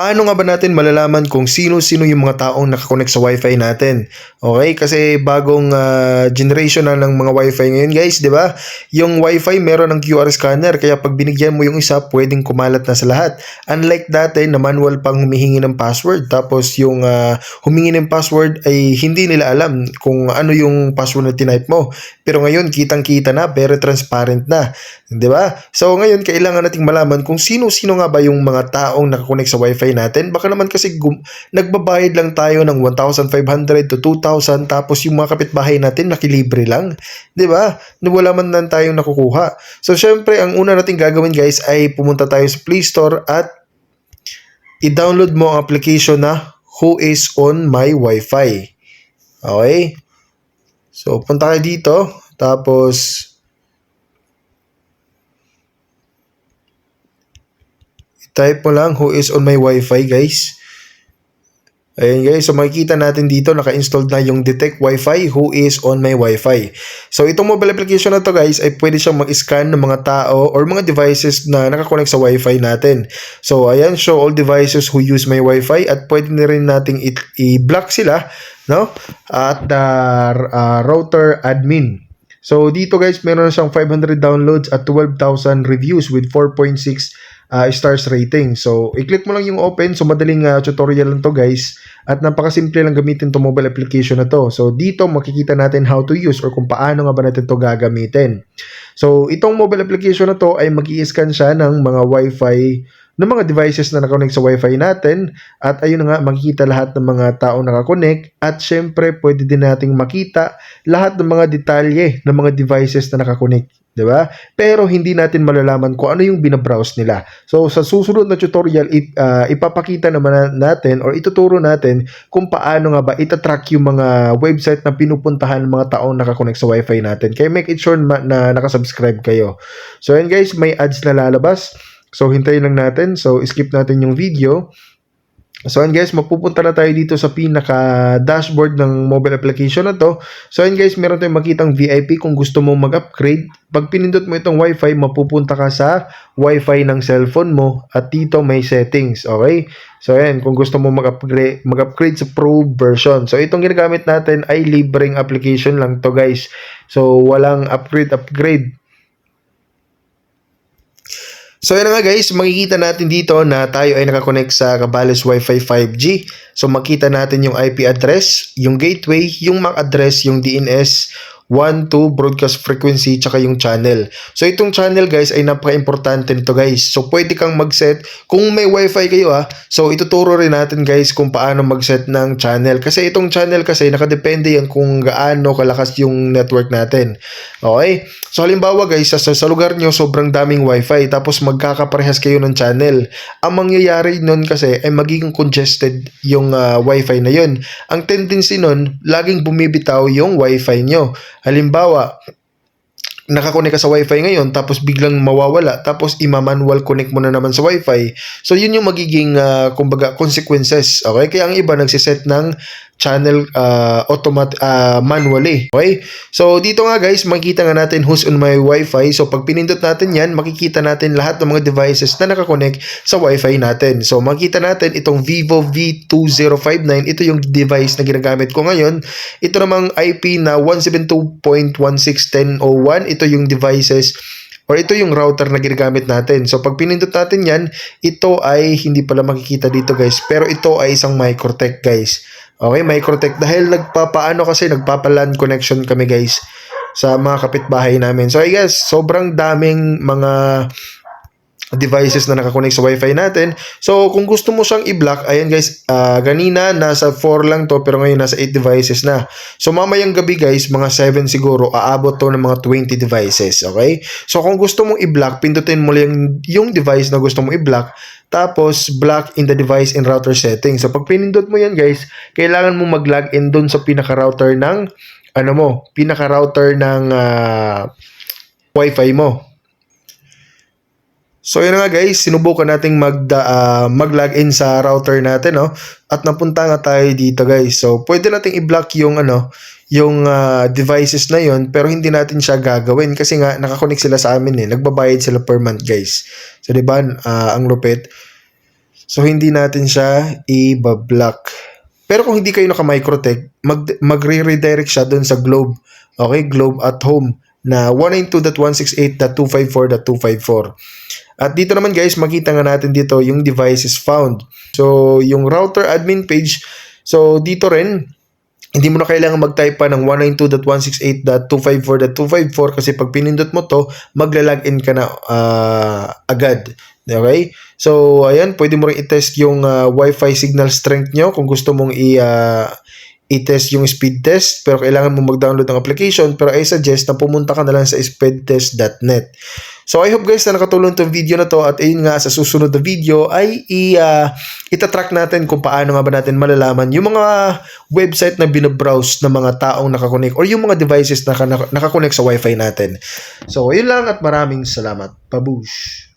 paano nga ba natin malalaman kung sino-sino yung mga taong nakakonect sa wifi natin? Okay, kasi bagong ah, generation na ng mga wifi ngayon guys, di ba? Yung wifi meron ng QR scanner, kaya pag binigyan mo yung isa, pwedeng kumalat na sa lahat. Unlike dati na manual pang humihingi ng password, tapos yung ah, humingi ng password ay hindi nila alam kung ano yung password na tinype mo. Pero ngayon, kitang-kita na, very transparent na. Di ba? So ngayon, kailangan nating malaman kung sino-sino nga ba yung mga taong nakakonect sa wifi natin. Baka naman kasi gum- nagbabayad lang tayo ng 1,500 to 2,000 tapos yung mga kapitbahay natin nakilibre lang. Ba? Na Wala man lang tayong nakukuha. So syempre, ang una nating gagawin guys ay pumunta tayo sa Play Store at i-download mo ang application na Who is on my Wi-Fi. Okay? So, punta kayo dito. Tapos, type mo lang who is on my Wi-Fi, guys. Ayan guys, so makikita natin dito naka-installed na yung Detect Wi-Fi who is on my Wi-Fi. So itong mobile application na to guys ay pwede siyang mag-scan ng mga tao or mga devices na nakakonect sa Wi-Fi natin. So ayan, show all devices who use my Wi-Fi at pwede na rin nating i-block sila no? at the uh, router admin. So dito guys, meron na siyang 500 downloads at 12,000 reviews with 4.6 uh, stars rating. So i-click mo lang yung open. So madaling uh, tutorial lang to guys. At napakasimple lang gamitin to mobile application na to. So dito makikita natin how to use or kung paano nga ba natin to gagamitin. So itong mobile application na to ay mag scan siya ng mga wifi ng mga devices na nakakonect sa wifi natin at ayun na nga makikita lahat ng mga tao nakakonect at syempre pwede din nating makita lahat ng mga detalye ng mga devices na nakakonect 'di ba? Pero hindi natin malalaman kung ano yung binabrowse nila. So sa susunod na tutorial ip, ah, ipapakita naman na- natin or ituturo natin kung paano nga ba itatrack yung mga website na pinupuntahan ng mga taong nakakonect sa wifi natin. Kaya make it sure ma- na nakasubscribe kayo. So yan guys, may ads na lalabas. So hintayin lang natin. So skip natin yung video. So and guys, mapupunta na tayo dito sa pinaka dashboard ng mobile application na to. So and guys, meron tayong makitang VIP kung gusto mo mag-upgrade. Pag pinindot mo itong wifi, mapupunta ka sa wifi ng cellphone mo at dito may settings, okay? So ayan, kung gusto mo mag-upgrade, mag-upgrade sa pro version. So itong ginagamit natin ay libreng application lang to guys. So walang upgrade upgrade. So yun nga guys, makikita natin dito na tayo ay nakakonect sa Cabales Wi-Fi 5G. So makita natin yung IP address, yung gateway, yung MAC address, yung DNS, 1, 2, broadcast frequency, tsaka yung channel. So itong channel guys ay napaka-importante nito guys. So pwede kang mag-set, kung may wifi kayo ah, so ituturo rin natin guys kung paano mag-set ng channel. Kasi itong channel kasi nakadepende yan kung gaano kalakas yung network natin. Okay? So halimbawa guys, sa, sa lugar nyo sobrang daming wifi tapos magkakaparehas kayo ng channel. Ang mangyayari nun kasi ay magiging congested yung ah, wifi na yun. Ang tendency nun, laging bumibitaw yung wifi nyo. Halimbawa, nakakonek ka sa wifi ngayon tapos biglang mawawala tapos ima-manual connect mo na naman sa wifi. So yun yung magiging ah, kumbaga consequences. Okay? Kaya ang iba nagsiset ng channel uh, automat ah, manually. Okay? So dito nga guys makikita nga natin who's on my wifi. So pag pinindot natin yan makikita natin lahat ng mga devices na nakakonect sa wifi natin. So makikita natin itong Vivo V2059 ito yung device na ginagamit ko ngayon. Ito namang IP na 172.16.10.01 ito yung devices or ito yung router na ginagamit natin. So pag pinindot natin yan, ito ay hindi pala makikita dito guys, pero ito ay isang Microtech guys. Okay, Microtech dahil nagpapaano kasi nagpapalan connection kami guys sa mga kapitbahay namin. So I guess sobrang daming mga devices na nakakonect sa wifi natin. So, kung gusto mo siyang i-block, ayan guys, ah, ganina nasa 4 lang to, pero ngayon nasa 8 devices na. So, mamayang gabi guys, mga 7 siguro, aabot to ng mga 20 devices, okay? So, kung gusto mong i-block, pindutin mo lang yung device na gusto mong i-block, tapos block in the device in router settings. So, pag pinindot mo yan guys, kailangan mo mag-log in dun sa pinaka-router ng, ano mo, pinaka-router ng ah, wifi mo. So yun nga guys, sinubukan nating mag uh, mag-login sa router natin, no? At napunta nga tayo dito, guys. So pwede nating i-block yung ano, yung ah, devices na yon pero hindi natin siya gagawin kasi nga nakakonect sila sa amin eh. Nagbabayad sila per month, guys. So 'di ba? Ah, ang lupit. So, hindi natin siya i-block. Pero kung hindi kayo naka-microtech, mag, magre-redirect siya dun sa Globe. Okay? Globe at home na 192.168.254.254. At dito naman guys, makita nga natin dito yung device is found. So, yung router admin page, so dito rin, hindi mo na kailangan mag-type pa ng 192.168.254.254 kasi pag pinindot mo to, magla-login ka na ah, agad. Okay? So, ayan, pwede mo rin i-test yung ah, Wi-Fi signal strength nyo kung gusto mong i- ah, i-test yung speed test pero kailangan mo mag-download ng application pero I suggest na pumunta ka na lang sa speedtest.net. So I hope guys na nakatulong tong video na to at ayun nga sa susunod na video ay i uh, itatrack natin kung paano nga ba natin malalaman yung mga website na binabrowse ng mga taong nakakonect or yung mga devices na naka- nakakonect sa wifi natin. So ayun lang at maraming salamat. Pabush!